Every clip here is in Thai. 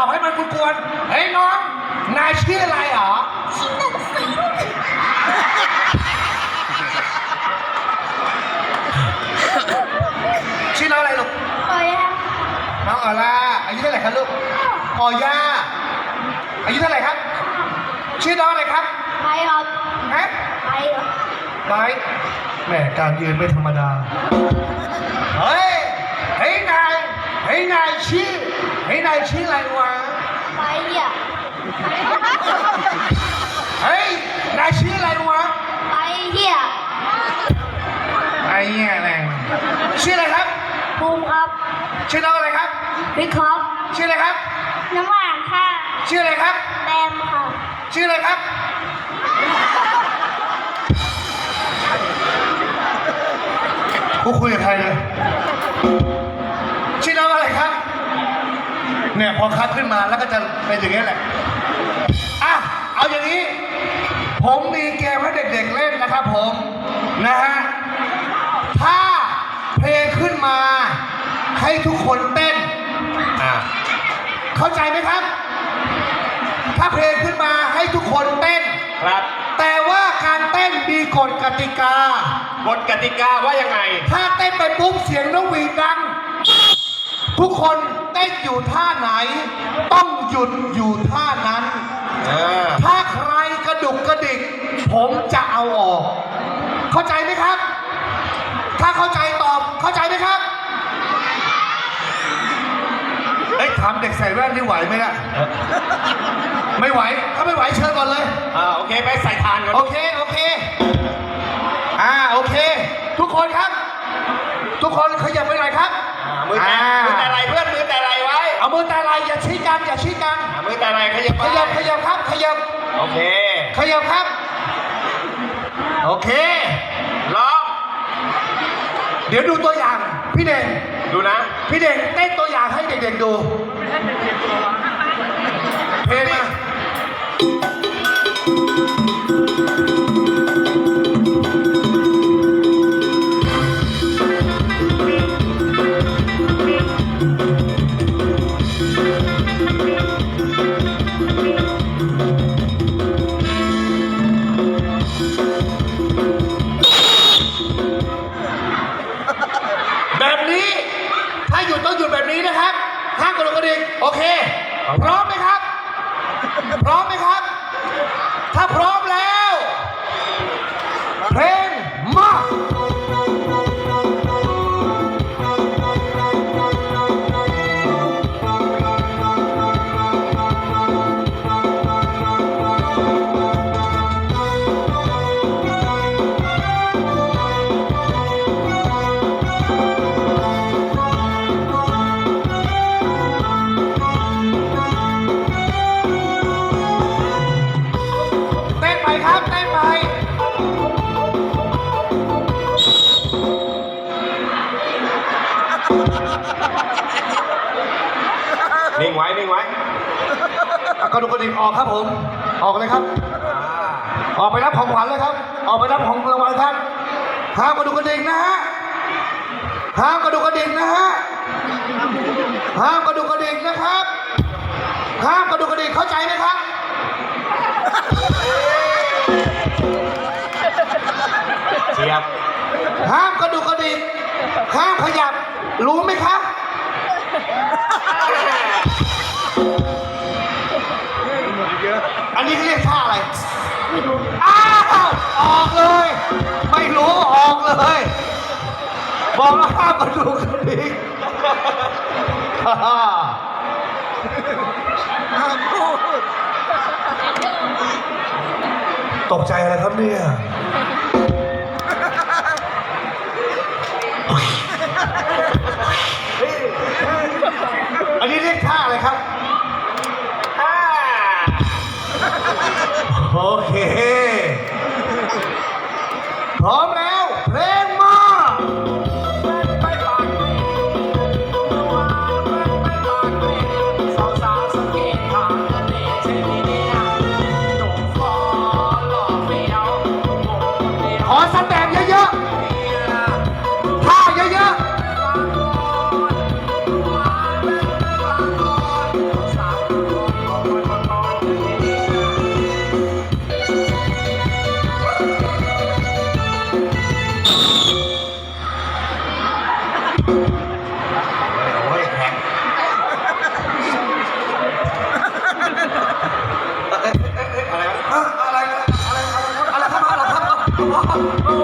อบให้มันกวนๆเฮ้ยน้อง นายชื่ออะไรหรอชื่อหนังสือชื่อน้องอะไรลูก โอ้ยอะน้องออล่าอายุเท่าไหร่ครับลูกออย่า อายุเท่าไหร่ครับ ชื่อน้องอะไรครับไปครับฮะไปครับไบร์ทแหมการยืนไม่ธรรมดา เฮ้ย เฮ้ยนาย เฮ้ยนายชื่อเฮ้ยนายชื่ออะไรวะไปอะเฮ้ยนายชื่ออะไรวะไปเหี้ยไอ้เนี่ยแรงชื่ออะไรครับภูมิครับชื่อน้องอะไรครับวิเคราะห์ชื่ออะไรครับ น้ำหวานค่ะชื่ออะไรครับแตมค่ะชื่ออะไรครับ กูคุยกับใครเลยชื่อน้องอะไรครับ เนี่ยพอคัดขึ้นมาแล้วก็จะเป็นอย่างนี้แหละอะเอาอย่างนี้ ผมมีเกมให้เด็กๆเล่นนะครับผมนะฮะถ้าเพลงขึ้นมาให้ทุกคนเต้นอะเข้าใจไหมครับ ถ้าเพลงขึ้นมาให้ทุกคนเต้นครับ แต่ว่าการเต้นมีกฎกติกากฎกติกาว่ายังไง ถ้าเต้นไปปุ๊บเสียงนกหวีดดัง ทุกคนเต้นอยู่ท่าไหน ต้องหยุดอยู่ท่านั้นอ่าถ้าใครกระดุกกระดิก ผมจะเอาออก เข้าใจไหมครับ ถ้าเข้าใจตอบเข้าใจไหมครับเอ้ยถามเด็กใส่แว่นนี่ไหวไหมล่ะไม่ไหว ถ้าไม่ไหวเชิญก่อนเลย อ่าโอเคไปใส่ทานก่อน โอเค โอเค อ่าโอเค ทุกคนครับ ทุกคนขยับไปหน่อยครับอ่ามือแต่มือแต่ไรเพื่อนมือแต่ไรไว้ เอามือแต่ไหลอย่าชี้กันอย่าชี้กัน อ่ามือแต่ไรขยับไปขยับขยับครับ ขยับโอเค ขยับครับ โอเคร้องเดี๋ยวดูตัวอย่างพี่เด่งดูนะ พี่เด่งเต้นตัวอย่างให้เด็กๆดูเพลงมา ออกไปรับของรางวัลครับห้ามกระดูกกระดิ่งนะฮะห้ามกระดูกกระดิ่งนะฮะห้ามกระดูกกระดิ่งนะครับห้ามกระดูกกระดิ่งเข้าใจไหมครับเสียบห้ามกระดูกกระดิ่งห้ามขยับ รู้ไหมครับอันนี้เขาเรียกท่าอะไร ไม่รู้อ้าวออกเลย ไม่รู้ออกเลย บอกแล้วห้ามกระดูกกระดิ่งฮ่าฮ่าตกใจอะไรครับเนี่ย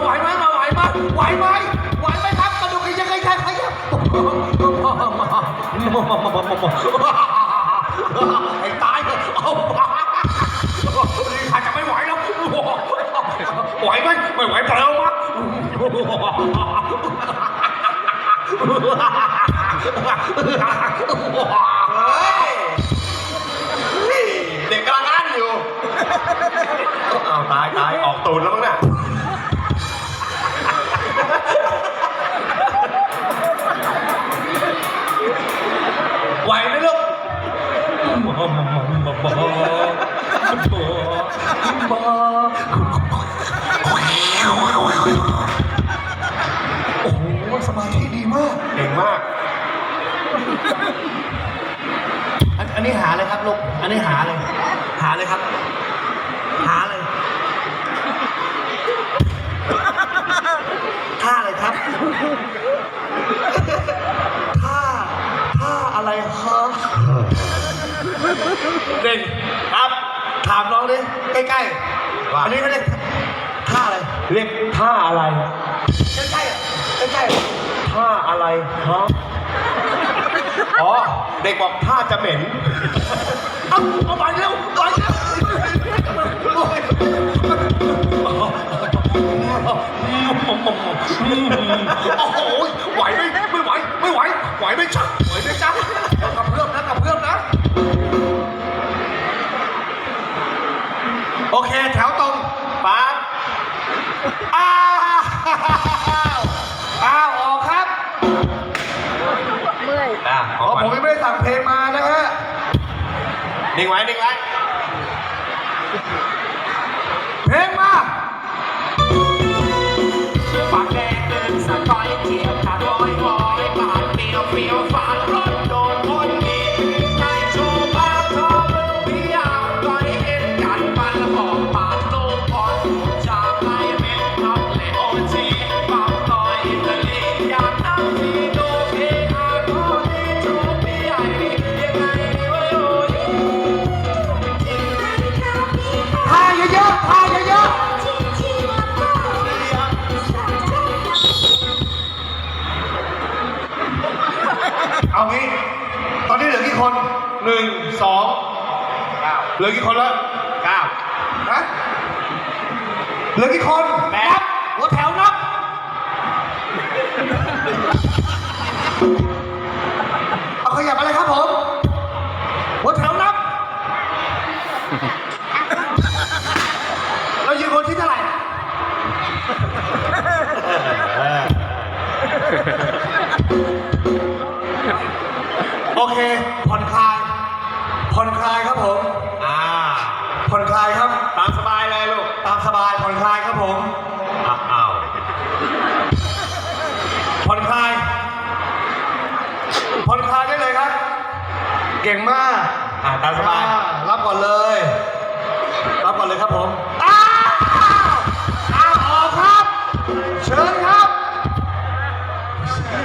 ไหวไหมมาไหวไหมไหวไหมไหวไหมครับกระดูกยับขยับขยับไอ้ตายเอาอาจจะไม่ไหวแล้วไหวไหมไม่ไหวเปล่ามาเด็กกำลังอ่านอยู่ เอาตายตายออกตูดแล้วมั้งน่ะ อันนี้หาเลย หาเลยครับ หาเลยท่าอะไรครับท่าท่าอะไรครับเด่นครับ ถามน้องดิใกล้ๆว่าอันนี้เขาเรียกท่าอะไร เรียกท่าอะไร ใกล้ๆอะใกล้ๆอะท่าอะไรฮะอ๋อ เด็กบอกท่าจะเหม็น เอาเอาไปเร็วไปเร็วโอ้ยโอ้โหไหวไหมไม่ไหว ไม่ไหว ไหวไหมชัก นิ่งไว้นิ่งไว้เพลงมาปากแดงเดินสะกอยเทียบขาดลอยลอยบาดเปรียวเปรียวฝา หนึ่งสองเหลือกี่คนแล้วเก้าฮะเหลือกี่คนแปดนับหัวแถวนับเอาขยับอะไรครับผมหัวแถวนับ เรายืนคนที่เท่าไหร่ โอเคผ่อนคลาย ผ่อนคลายครับผม อ่า ผ่อนคลายครับ ตามสบายเลยลูก ตามสบายผ่อนคลายครับผมอะอ้าวผ่อนคลาย ผ่อนคลายได้เลยครับ เก่งมาก อะตามสบาย อ่รับก่อนเลย รับก่อนเลยครับผมอ้าวอ้าวออกครับ เชิญครับ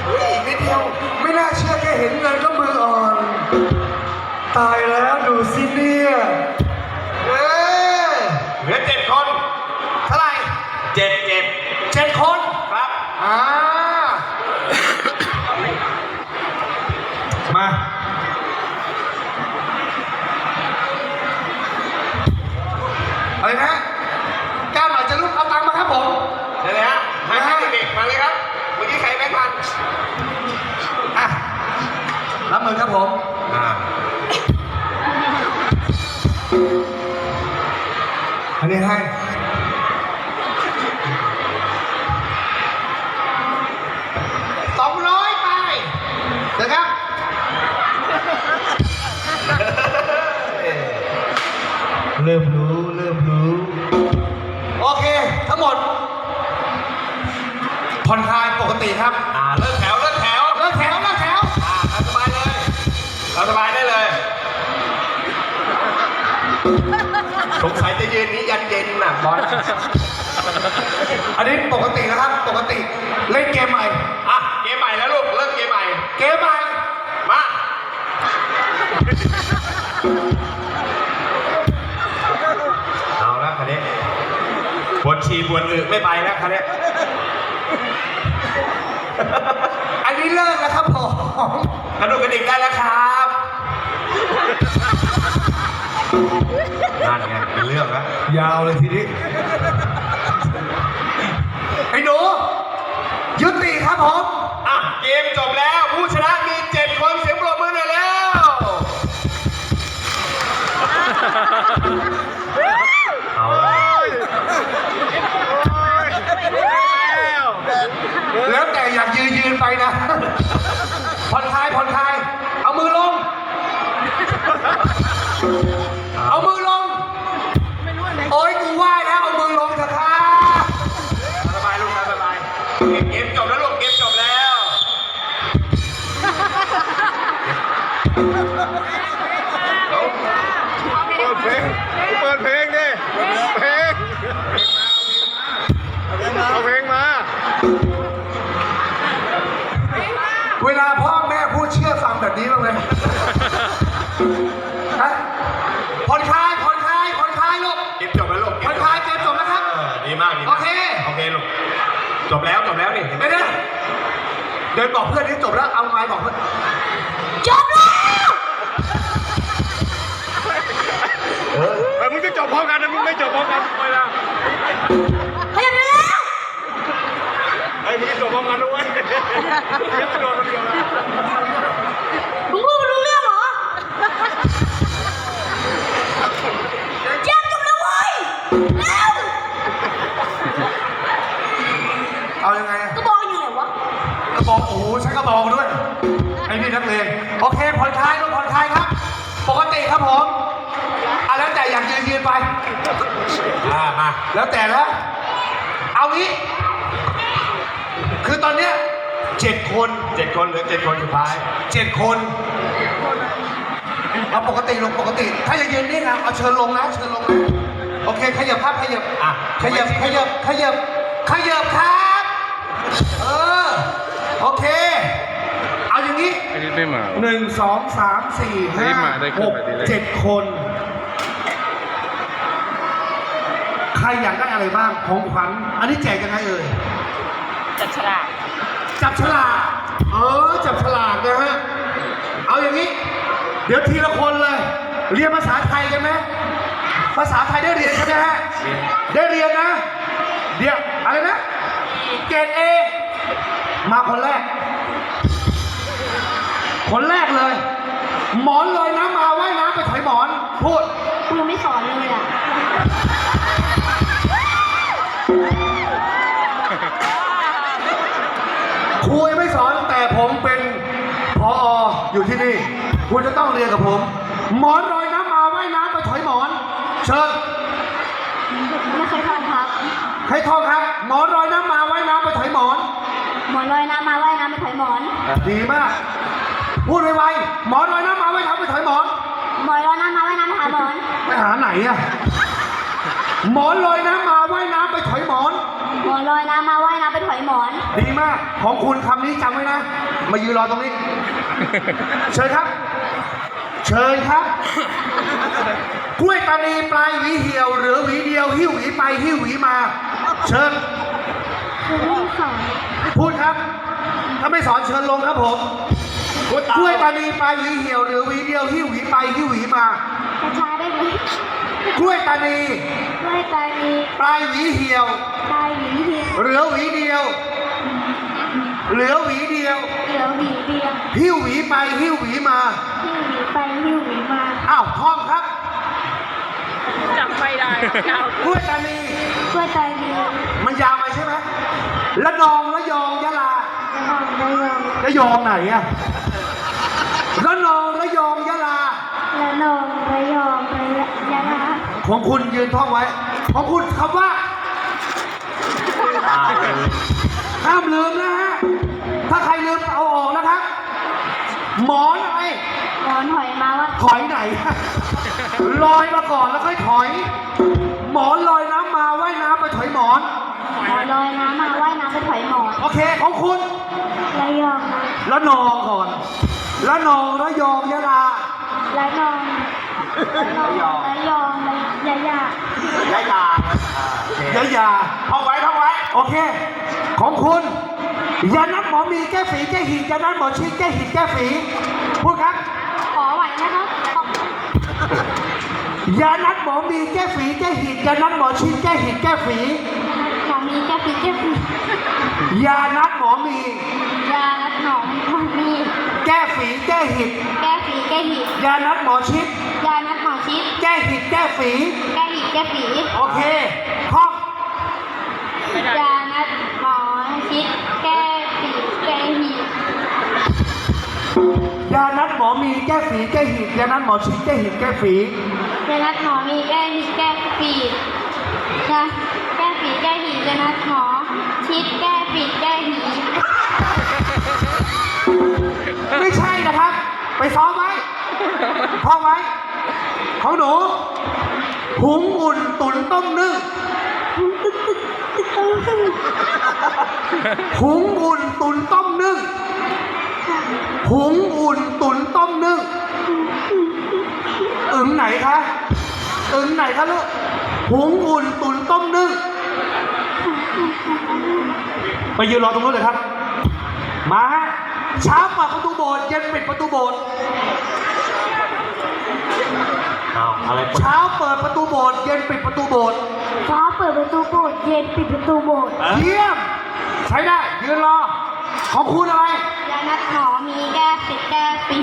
อุ๊ยอีกนิดเดียว ไม่น่าเชื่อแค่เห็นเงินก็มืออ่อน ตายแล้วดูสิเนี่ยเอ้ย เหลือเจ็ดคน เท่าไหร่ เจ็ดเจ็ด เจ็ดคน ครับ อ่า มา อะไรนะก้าวหน่อยจะลุกเอาตังค์มาครับผม เดี๋ยวเลยฮะให้ให้เด็กๆมาเลยครับ เมื่อกี้ใครไม่ทัน อะ รับมือครับผม อ่า อันนี้ให้ สองร้อยไปเดี๋ยวครับ เริ่มรู้เริ่มรู้ โอเค ทั้งหมดผ่อนคลายปกติครับ อ่าเลิกแถว สงสัยจะยืนนี้ยันเย็นน่ะบอลอันนี้ปกตินะครับ ปกติเล่นเกมใหม่ อะ เกมใหม่แล้วลูก เริ่มเกมใหม่ เกมใหม่ มา เอาแล้วคันนี้ปวดฉี่ปวดอึไม่ไปแล้วคันนี้อันนี้เลิกแล้วครับผมกระดูกกระดิกได้แล้วครับ ยาวเลยทีนี้ ไอ้หนูยุติครับผมอะเกมจบแล้ว ผู้ชนะมีเจ็ดคนเสียงปรบมือหน่อยแล้ว เอาละแล้วแต่อยากยืนยืนไปนะผ่อนคลายผ่อนคลาย เอามือลง จบแล้วจบแล้วนี่ไม่ได้เดินบอกเพื่อนนี่จบแล้วเอาไม้บอกเพื่อนจบแล้ว เออเออมึงจะจบพร้อมกันนะมึงไม่จบพร้อมกันไปละขยับไปแล้วไอ้ยมึงจะจบพร้อมกันด้วยยังไม่โดนคนเดียวนะ อ้นี่นักเลงโอเคผ่อนคลายลูกผ่อนคลายครับ ปกติครับผมอะแล้วแต่อยากยืนยืนไปอ่ามาแล้วแต่แล้วเอางี้ คือตอนเนี้ยเจ็ดคนเจ็ดคนเหลือเจ็ดคนสุดท้ายเจ็ดคนเอาปกติลงปกติ ถ้าจะยืนนี่นะเอาเชิญลงนะเชิญลงนะโอเคขยับครับขยับอะขยับขยับขยับขยับครับ เออ โอเค เอาอย่างนี้ ไอ้นี่ไม่มา หนึ่งสองสามสี่ห้านี่มาได้ขึ้หนกมาทีแรกเจ็ดคน ใครอยากได้อะไรบ้างของขวัญอันนี้แจกยังไงเอ่ยจับฉลากจับฉลากเออจับฉลากนะฮะเอาอย่างนี้ เดี๋ยวทีละคนเลย เรียนภาษาไทยกันไหมภาษาไทยได้เรียนใช่ไหมฮะได้เรียนนะ เดี๋ยวอะไรนะ เกรดเอมาคนแรก คนแรกเลย หมอนลอยน้ำมาว่ายน้ำไปถอยหมอน พูดกูยังไม่สอนเลยอะ ครูยังไม่สอนแต่ผมเป็นพออยู่ที่นี่ คุณจะต้องเรียนกับผม หมอนลอยน้ำมาว่ายน้ำไปถอยหมอน เชิญไม่เคยทำครับ ให้ท่องครับ หมอนลอยน้ำมาว่ายน้ำไปถอยหมอน หมอนลอยน้ำมาว่ายน้ำไปถอยหมอน ดีมาก พูดไวๆหมอนลอยน้ำมาว่ายน้ำไปถอยหมอน หมอนลอยน้ำมาว่ายน้ำไปหาหมอนไปหาไหนอะหมอนลอยน้ำมาว่ายน้ำไปถอยหมอน หมอนลอยน้ำมาว่ายน้ำไปถอยหมอน ดีมาก ของคุณคำนี้จำไว้นะ มายืนรอตรงนี้ เชิญครับ เชิญครับ กล้วยตานีปลายหวีเหี่ยว หรือหวีเดียว หิ้วหวีไปหิ้วหวีมา เชิญกูไม่ได้สอนพูดครับ ถ้าไม่สอนเชิญลงครับผม กล้วยตานีปลายหวีเหี่ยวหรือหวีเดียวหิ้วหวีไปหิ้วหวีมาช้าๆได้ไหมกล้วยตานีด้วยตานีปลายหวีเหี่ยว ตายหวีเดียวเหลือหวีเดียว เหลือหวีเดียวเดี๋ยวหวีเดียวหิ้วหวีไปหิ้วหวีมา หิ้วหวีไปหิ้วหวีมาอ้าวท่องครับจำไม่ได้ยาวกล้วยตานีด้วยตานีมันยาวไปใช่ไหมละนองละยองยะลา ระนองระยองละยองไหนอะ ละนองละยองยะลา ระนองระยองระยะลาของคุณยืนท่องไว้ ของคุณคำว่าอ่าห้ามลืมนะฮะ ถ้าใครลืมเอาออกนะครับ หมอนอะไรหมอนถอยมาว่าถอยไหน ลอยมาก่อนแล้วค่อยถอย หมอนลอยน้ำมาว่ายน้ำไปถอยหมอน หมอนลอยน้ำมาว่ายน้ำไปถอยหมอน โอเค ของคุณ ระยองนะละนองก่อน ละนองละยองยะลาระนองระนองระยองระยะยะยายาอ่าโอเคยะยา ท่องไว้ท่องไว้ โอเค ของคุณยานัดหมอมีแก้ฝีแก้หิดยานัดหมอชิดแก้หิดแก้ฝีพูดครับขอไหวนะครับขอยานัดหมอมีแก้ฝีแก้หิดยานัดหมอชิดแก้หิดแก้ฝีหมอมีแก้ปีแก้ปียานัดหมอมียานัดหนองหมอมี แก้ฝีแก้หิด แก้ฝีแก้หิดยานัดหมอชิด ยานัดหมอชิด แก้หิดแก้ฝี แก้หิดแก้ฝีโอเคห้องไม่ได้ยานัดหมอชิด แก้ฝีแก้หิดยานัดหมอมีแก้ฝีแก้หิดยานัดหมอชิดแก้หิดแก้ฝียานัดหมอมีแก้หิดแก้ฝียาแก้ฝีแก้หิดยานัดหมอ ซ้อมไว้ท่องไว้ของหนูหุงอุ่นตุ๋นต้มนึ่งหุงอุ่นตุ๋นต้มนึ่งหุงอุ่นตุ๋นต้มนึ่งอึ๋งไหนคะอึ๋งไหนคะลูกหุงอุ่นตุ๋นต้มนึ่งไปยืนรอตรงนู้นเลยครับ มาฮะ เช้าเปิดประตูโบสถ์เย็นปิดประตูโบสถ์เอาอะไรเปิดเช้าเปิดประตูโบสถ์เย็นปิดประตูโบสถ์ฟ้าเปิดประตูโบสถ์เย็นปิดประตูโบสถ์เยี่ยม ใช้ได้ยืนรอ ของคุณอะไรยานัดหมอมีแก้ปิดแก้ปี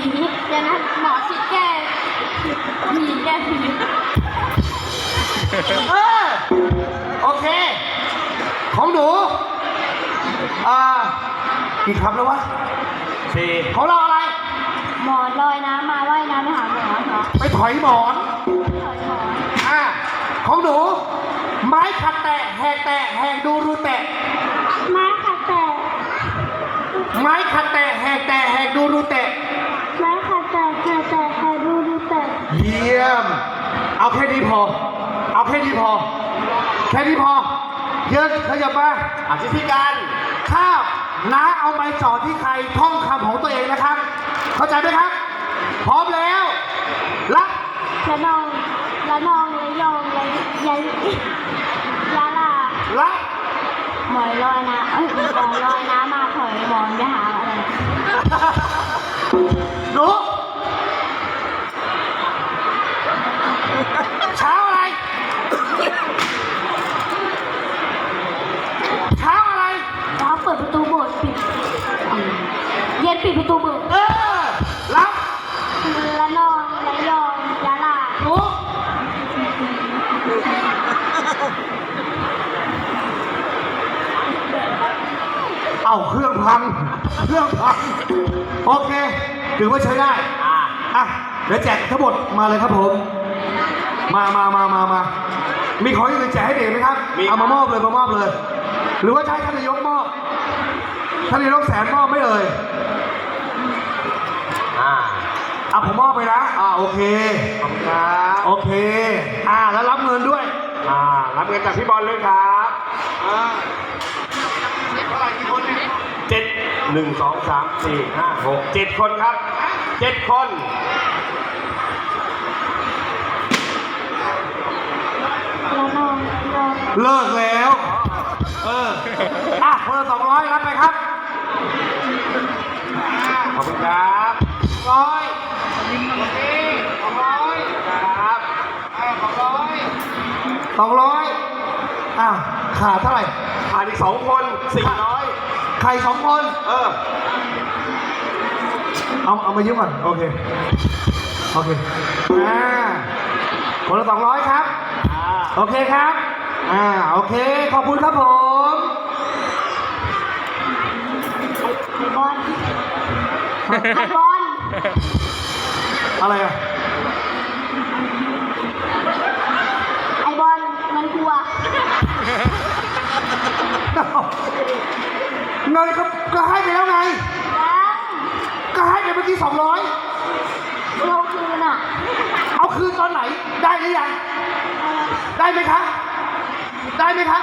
ยานัดหมอชิดแก้มีแก้ปีเออโอเค ของหนู อ่า กี่คำแล้ววะ สี่ของเราอะไร หมอนลอยน้ำมาว่ายน้ำไปหาหมอเหรอไปถอยหมอนถอยหมอนอ่าของหนู ไม้ขัดแตะแหกแตะแหกดูรูแตะมาค่ะแต่ไม้ขัดแตะแหกแตะแหกดูรูแตะมาค่ะแต่แต่แต่แต่ดูดูแต่เยี่ยม เอาแค่นี้พอ เอาแค่นี้พอ แค่นี้พอ เยินขยับมาอธิธิการข้าว น้าเอาไม้จ่อที่ใครท่องคำของตัวเองนะครับ เข้าใจไหมครับ พร้อมแล้วรับละนองละนองละยองละยัยยาลารับหมอยลอยน้ำเอ้ยหมอยลอยน้ำมาถอยหมอนไปหาอะไรหนูเช้าอะไร เช้าอะไร ฟ้าเปิดประตูโบสถ์ปิดเย็น ปิดประตูโบสถ์เออรับละนองละยองยาลาหนูเอาเครื่องพัง เครื่องพัง โอเค ถือว่าใช้ได้ อ่าอะเดี๋ยวแจกทั้งหมดมาเลยครับผม มามามามามามีของอย่างอื่นแจกให้เด็กไหมครับมีครับเอามามอบเลยมามอบเลย หรือว่าจะใช้ท่านนายกมอบท่านนายกแสนมอบไม่เอ่ย อ่า อะผมมอบไปนะอ่าโอเคขอบคุณครับโอเค อ่าแล้วรับเงินด้วย อ่ารับเงินจากพี่บอลเลยครับอ่าเจ็ดหนึ่งสองสามสี่ห้าหกเจ็ดคนครับเจ็ดคนละนองละยองเลิกแล้ว เออ อะคนละสองร้อยรับไปครับ ขอบคุณครับร้อย สองร้อยครับสองร้อยอะขาดเท่าไหร่ผ่านอีกสองคนสี่ร้อยใครสองคน เออ เอา เอามายืมก่อน โอเค โอเค อ่า คนละสองร้อยครับอ่าโอเคครับ อ่า โอเค ขอบคุณครับผมไอบอลไอบอล อะไรอะ ไอบอลมันกลัว เงินก็ก็ให้ไปแล้วไงยังก็ให้ไปเมื่อกี้สองร้อยเราคืนอะเอาคืนตอนไหน ได้หรือยัง ได้ไหมคะ ได้ไหมคะ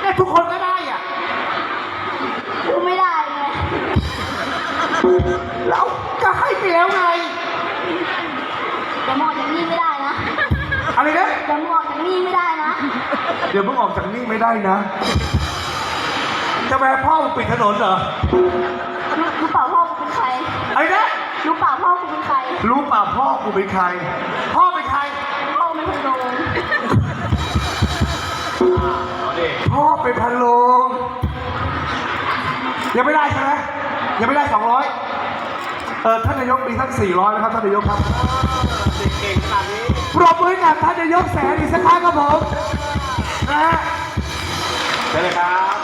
เนี่ยทุกคนก็ได้อะกูไม่ได้ไงแล้วก็ให้ไปแล้วไง จะมองจากนี่ไม่ได้นะอะไรนะ จะมองจากนี่ไม่ได้นะ เดี๋ยวมึงออกจากนี่ไม่ได้นะ จะไปพ่อมึงปิดถนนเหรอรู้รู้เปล่าพ่อกูเป็นใครไอ้นะ รู้เปล่าพ่อกูเป็นใคร รู้เปล่าพ่อกูเป็นใคร พ่อเป็นใคร พ่อเป็นคนโดนพ่อเป็นพันโลงยังไม่ได้ใช่ไหมยังไม่ได้สองร้อย เออท่านนายกมีทั้งสี่ร้อยนะครับท่านนายกครับเก่งขนาดนี้ปรบมือให้กับท่านนายกแสนอีกสักครั้งครับผมนะฮะเชิญเลยครับ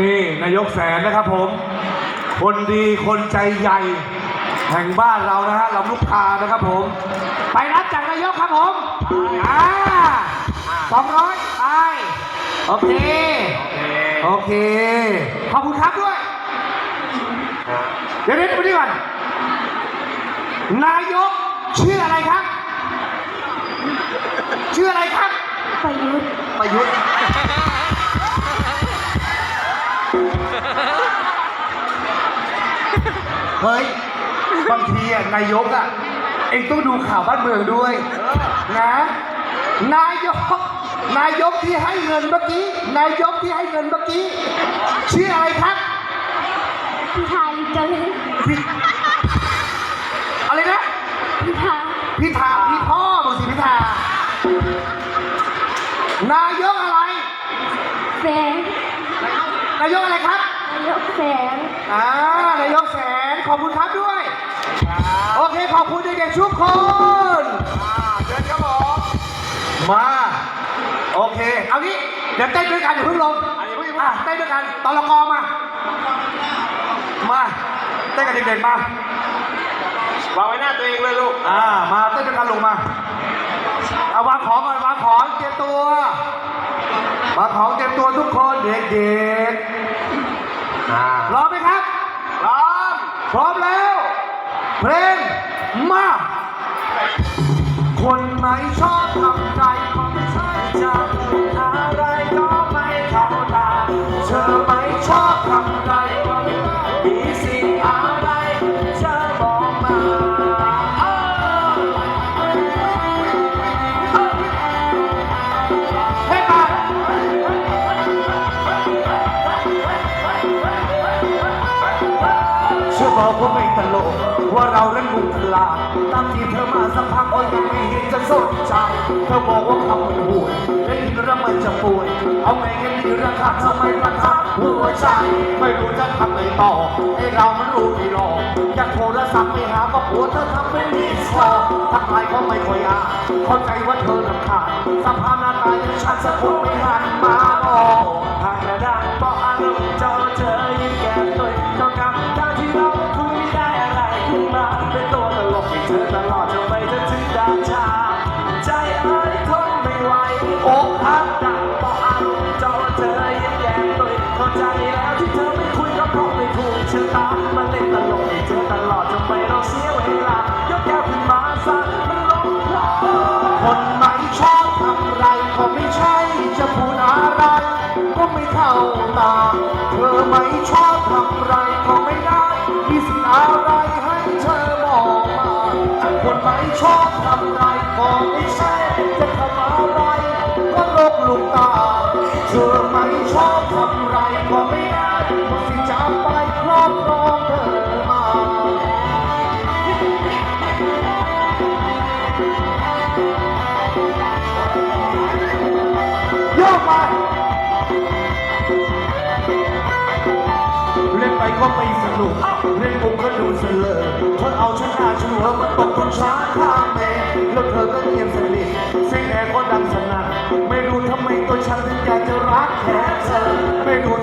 นี่นายกแสนนะครับผม คนดีคนใจใหญ่ แห่งบ้านเรานะฮะลำลูกกานะครับผม ไปรับจากนายกครับผมอ่าสองร้อยไป โอเค โอเค ขอบคุณครับด้วย เดี๋ยวเดี๋ยวไปดีก่อน นายกชื่ออะไรครับ ชื่ออะไรครับ ประยุทธ์ ประยุทธ์ เฮ้ย บางทีอะนายกอะเองต้องดูข่าวบ้านเมืองด้วย นะ นายก นายกที่ให้เงินเมื่อกี้ นายกที่ให้เงินเมื่อกี้ชื่ออะไรครับพิธาลิมเจริญพี่อะไรนะ พิธาพิธาพี่พ่อมึงสิพิธา นายกอะไร แสงนายกอะไรครับ นายกแสงอ่านายกแสนขอบคุณครับด้วย โอเค ขอบคุณเด็กๆทุกคนเชิญครับผม มา โอเค เอางี้ เดี๋ยวเต้นด้วยกันอย่าเพิ่งลงอะเต้นด้วยกันตอลกอมา มาเต้นกับเด็กๆมาวางไว้หน้าตัวเองเลยลูก อ่า มาเต้นด้วยกันลงมาเอาวางของก่อนวางของเตรียมตัววางของเตรียมตัวทุกคนเด็กอ่าๆพร้อมไหมครับ พร้อม พร้อมแล้ว เพลงมา คนไหนชอบทำ สนใจเธอบอกว่าคำมันห่วยได้ยินแล้วมันจะป่วย เอาไงกันดีราคาทำไมราคาหัวใจไม่รู้จะทำไงต่อให้เรามันรู้ไม่หลอกอยากโทรศัพท์ไปหาก็ผัวเธอทำไม่มีคอทักทายก็ไม่ค่อยอ่านเข้าใจว่าเธอรำคาญสภาพหน้าตาอย่างฉันสักคนไม่หันมามอก เข้าตา เธอไม่ชอบทำไรก็ไม่ได้มีสิ่งอะไรให้เธอมองมา คนไม่ชอบทำไรก็ไม่ใช่ ไปก็ไม่สนุกเล่นมุกก็ดูเสลอเธอเอาชนะชัวร์มันตกคนช้าข้ามเมแล้วเธอก็เงียบสนิทเสียงแอร์ก็ดังสนั่นไม่รู้ทำไมตัวฉันถึงอยากจะรักแค่เธอไม่รู้